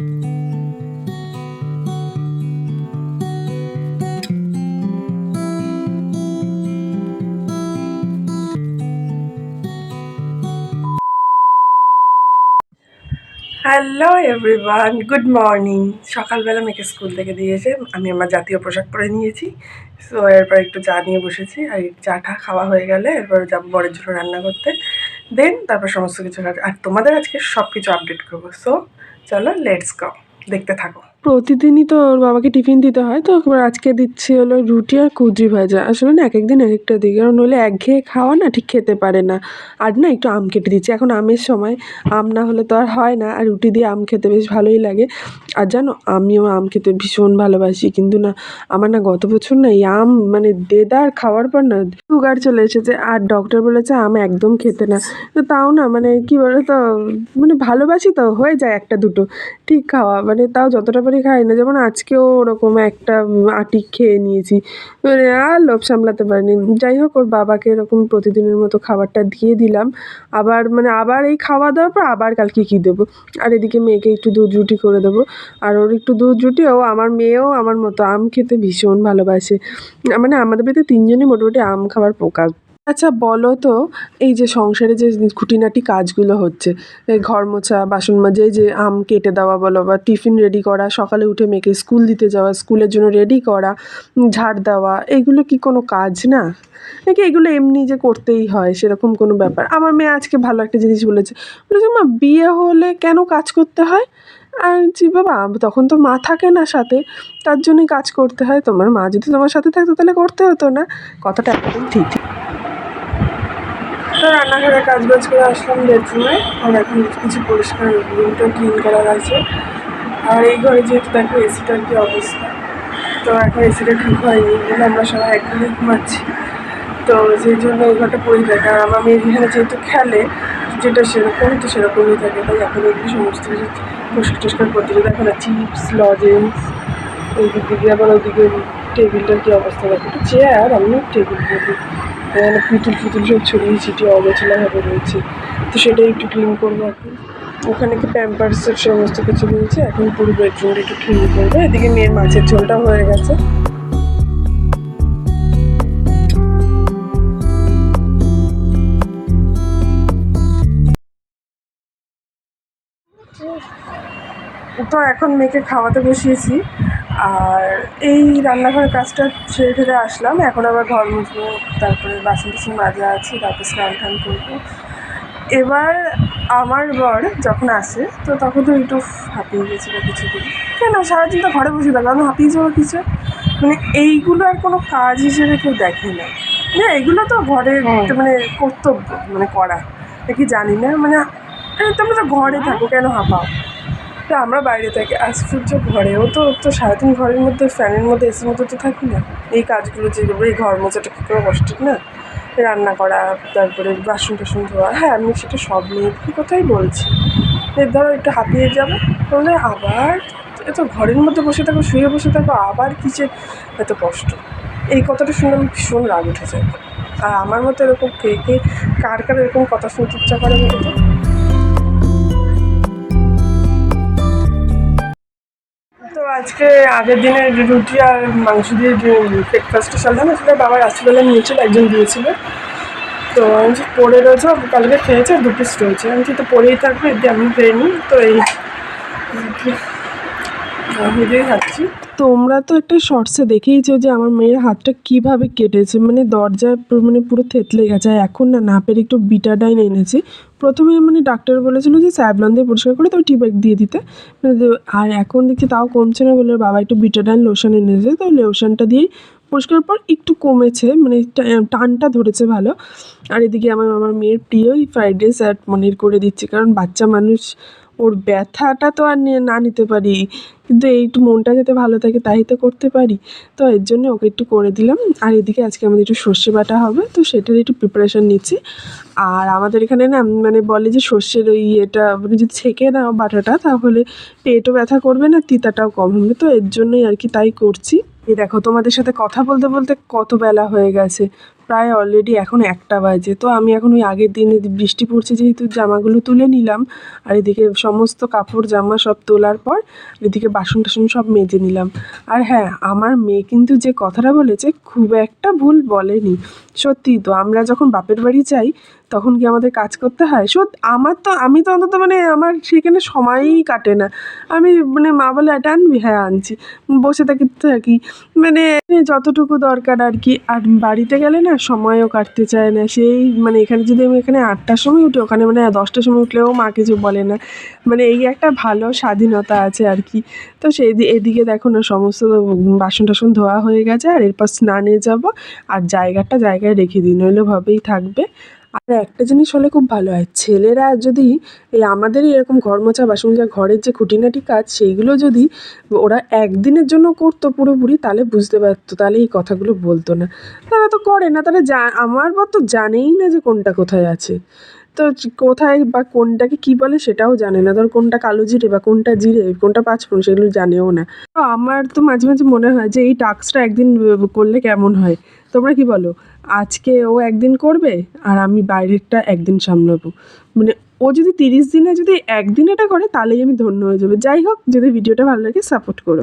Hello everyone good morning সকালবেলা মেয়েকে school থেকে দিয়েছে আমি আমার জাতীয় পোশাক পরে নিয়েছি। সো এরপর একটু চা নিয়ে বসেছি। আর এই চাটা খাওয়া হয়ে গেলে এরপর যাব বরের জন্য রান্না করতে। দেন তারপর সমস্ত কিছু আর তোমাদের আজকে সব কিছু আপডেট করব। সো চলো লেটস গো দেখতে থাকো। প্রতিদিনই তো ওর বাবাকে টিফিন দিতে হয়, তো আজকে দিচ্ছি হলো রুটি আর কুদরি ভাজা। আসলে না এক একদিন এক একটা দিই, কারণ নইলে একঘেয়ে খাওয়া না ঠিক খেতে পারে না। আর না, একটু আম কেটে দিচ্ছি। এখন আমের সময়, আম না হলে তো আর হয় না, আর রুটি দিয়ে আম খেতে বেশ ভালোই লাগে। আর জানো, আমিও আম খেতে ভীষণ ভালোবাসি, কিন্তু না, আমার না গত বছর না এই আম মানে দেদার খাওয়ার পর না সুগার চলে এসেছে, আর ডক্টর বলেছে আম একদম খেতে না। তো তাও না মানে কি বলো তো মানে ভালোবাসি তো, হয়ে যায় একটা দুটো, ঠিক খাওয়া। মানে তাও যতটা পারি খাই না। যেমন আজকেও ওরকম একটা আটি খেয়ে নিয়েছি। মানে আর লোভ সামলাতে পারিনি। যাই হোক, ওর বাবাকে এরকম প্রতিদিনের মতো খাবারটা দিয়ে দিলাম। আবার মানে আবার এই খাওয়া দাওয়ার পর আবার কালকে কী দেবো? আর এদিকে মেয়েকে একটু দুধ রুটি করে দেবো। আর ওর একটু দুধ রুটি, ও আমার মেয়েও আমার মতো আম খেতে ভীষণ ভালোবাসে। মানে আমাদের বাড়িতে তিনজনই মোটামুটি আম খাবার পোকা আচ্ছা বলো তো, এই যে সংসারে যে খুঁটিনাটি কাজগুলো হচ্ছে, এই ঘর মোছা, বাসন মাজা, এই যে আম কেটে দেওয়া বলো বা টিফিন রেডি করা, সকালে উঠে মেয়েকে স্কুল দিতে যাওয়া, স্কুলের জন্য রেডি করা ঝাড় দেওয়া, এগুলো কি কোনো কাজ না? নাকি এগুলো এমনি যে করতেই হয়, সেরকম কোনো ব্যাপার? আমার মেয়ে আজকে ভালো একটা জিনিস বলেছে বলেছে, মা, বিয়ে হলে কেন কাজ করতে হয়? আর জি বাবা, তখন তো মা থাকে না সাথে, তার জন্যই কাজ করতে হয়, তোমার মা যদি তোমার সাথে থাকতো, তাহলে করতে হতো না। কথাটা একদম ঠিক। তো রান্নাঘরে কাজ বাজ করে আসলাম বেডরুমে, আর এখন কিছু পরিষ্কার রুমটা ক্লিন করার আছে আর এই ঘরে যেহেতু দেখো এসিটার কি অবস্থা, তো এখন এসিটা ঠিক হয়নি বলে আমরা সবাই একদিনে ঘুমাচ্ছি। তো সেই জন্য এই ঘরটা পরিষ্কার কারণ আমার মেয়ে যেখানে যেহেতু খেলে, যেটা সেরকম তো সেরকমই থাকে, তাই এখন এগুলো সমস্ত কিছু পরিষ্কার টস্কার করতে হবে দেখো না চিপস লজেন্স ওই দিক দিকে আবার ওইদিকে টেবিলটার কী অবস্থা দেখো চেয়ার আমি টেবিল বলি এখানে পুতুল ফুতুল সব ছড়িয়ে ছিটিয়ে অগোছালোভাবে রয়েছে। তো সেটাই একটু ক্লিন করব এখন। ওখানে কি প্যাম্পার্সের সমস্ত কিছু রয়েছে? এখন পুরো বেডরুমটা একটু ক্লিন করব। এদিকে মেয়ের মাছের ঝোলটা হয়ে গেছে। তো এখন মেয়েকে খাওয়াতে বসিয়েছি। আর এই রান্নাঘরের কাজটা ছেড়ে ঠেড়ে আসলাম। এখন আবার ঘর মুছবো তারপরে বাসন টাসন মাজা আছে তারপর স্নান টান করব। এবার আমার বর যখন আসে তো তখন তো একটু হাঁপিয়ে গেছিল কিছু দিন কেন? সারাদিন তো ঘরে বসে থাকলাম আমি হাঁপিয়ে যাব কিছু? মানে এইগুলো আর কোনো কাজ হিসেবে কেউ দেখে না। না এগুলো তো ঘরে মানে কর্তব্য মানে করা। এটা কি জানি না মানে তোমরা তো ঘরে থাকো কেন হাঁপাও? তো আমরা বাইরে থাকি আশ্চর্য ঘরেও তো তো সারাদিন ঘরের মধ্যে, ফ্যানের মধ্যে এসির মধ্যে তো থাকি না। এই কাজগুলো যেগুলো, এই ঘর মোছাটা কী করে কষ্টের না? রান্না করা, তারপরে বাসন টাসন ধোয়া। হ্যাঁ আমি সেটা সব মেয়েদের কথাই বলছি? এর ধরো একটু হাঁপিয়ে যাব, তাহলে আবার এত ঘরের মধ্যে বসে থাকো, শুয়ে বসে থাকো, আবার কিসে এত কষ্ট। এই কথাটা শুনে আমি ভীষণ রাগ উঠে যায়। আর আমার মতো এরকম কে কে, কার কার এরকম কথা শুনতে ইচ্ছা করে বলো আজকে আগের দিনের রুটি আর মাংস দিয়ে যে ব্রেকফাস্টটা না সেটা বাবা রাত্রিবেলা নিয়েছিল, একজন দিয়েছিল। তো আমি পড়ে রয়েছে কালকে খেয়েছে, দু পিস রয়েছে। আমি কিন্তু পড়েই থাকবে, এতে আমি খেয়ে নিই। তো এই দিয়ে খাচ্ছি। তোমরা তো একটা শর্টসে দেখেইছো যে আমার মেয়ের হাতটা কীভাবে কেটেছে। মানে দরজায় মানে পুরো থেতলে গেছে। আর এখন না না পেরে একটু বিটাডাইন এনেছি। প্রথমে মানে ডাক্তার বলেছিল যে স্যাবলন দিয়ে পরিষ্কার করে তবে টিব্যাগ দিয়ে দিতে। মানে আর এখন দেখছি তাও কমছে না বলে বাবা একটু বিটাডাইন লোশন এনেছে। তো লোশনটা দিয়েই পরিষ্কার পর একটু কমেছে। মানে টানটা ধরেছে ভালো। আর এদিকে আমার আমার মেয়ের প্রিয়ই ফ্রাইড রাইস আর পনির করে দিচ্ছি। কারণ বাচ্চা মানুষ ওর ব্যথাটা তো আর না নিতে পারি। কিন্তু এই একটু মনটা যাতে ভালো থাকে তাই তো করতে পারি। তো এর জন্য ওকে একটু করে দিলাম। আর এদিকে আজকে আমাদের একটু সর্ষে বাটা হবে। তো সেটার একটু প্রিপারেশান নিচ্ছি। আর আমাদের এখানে না মানে বলে যে সর্ষের ওই ইয়েটা মানে যদি ছেঁকে দাও বাটাটা, তাহলে পেটও ব্যথা করবে না, তিতাটাও কম হবে। তো এর জন্যই আর কি তাই করছি। এই দেখো, তোমাদের সাথে কথা বলতে বলতে কত বেলা হয়ে গেছে। প্রায় অলরেডি এখন একটা বাজে। তো আমি এখন ওই আগের দিনে বৃষ্টি পড়ছে যেহেতু জামাগুলো তুলে নিলাম, আর এদিকে সমস্ত কাপড়, জামা সব তোলার পর এদিকে বাসন টাসন সব মেজে নিলাম। আর হ্যাঁ আমার মেয়ে কিন্তু যে কথাটা বলেছে খুব একটা ভুল বলেনি। সত্যি তো, আমরা যখন বাপের বাড়ি যাই তখন কি আমাদের কাজ করতে হয়? সত্যি আমার তো, আমি তো অন্তত মানে আমার সেখানে সময়ই কাটে না। আমি মানে মা বলে, এটা আনবি? হ্যাঁ আনছি। বসে থাকি থাকি মানে যতটুকু দরকার আর কি। আর বাড়িতে গেলে না সময়ও কাটতে চায় না। সেই মানে এখানে যদি আমি এখানে আটটার সময় উঠি, ওখানে মানে দশটার সময় উঠলেও মা কিছু বলে না। মানে এই একটা ভালো স্বাধীনতা আছে আর কি। তো সেই এদিকে দেখো না, সমস্ত বাসন টাসন ধোয়া হয়ে গেছে। আর এরপর স্নানে যাব। আর জায়গাটা জায়গায় রেখে দিই। নইলে ভাবেই থাকবে। আর একটা জিনিস হলে খুব ভালো হয়, ছেলেরা যদি এই আমাদেরই এরকম ঘর মোছা বাসন মাজা ঘরের যে খুঁটিনাটি কাজ সেইগুলো যদি ওরা একদিনের জন্য করতো পুরোপুরি, তাহলে বুঝতে পারতো, তাহলে এই কথাগুলো বলতো না। তারা তো করে না তারা জা, আমার বর তো জানেই না যে কোনটা কোথায় আছে। তো কোথায় বা কোনটাকে কি বলে সেটাও জানে না। ধর কোনটা কালো জিরে বা কোনটা জিরে, কোনটা পাঁচফোড়ন সেগুলো জানেও না। তো আমার তো মাঝে মাঝে মনে হয় যে এই টাস্কটা একদিন করলে কেমন হয়? তোমরা কি বলো? আজকে ও একদিন করবে আর আমি বাইরেরটা একদিন সামলাবো। মানে ও যদি তিরিশ দিনে যদি একদিন এটা করে, তাহলেই আমি ধন্য হয়ে যাবে। যাই হোক, যদি ভিডিওটা ভালো লাগে সাপোর্ট করো।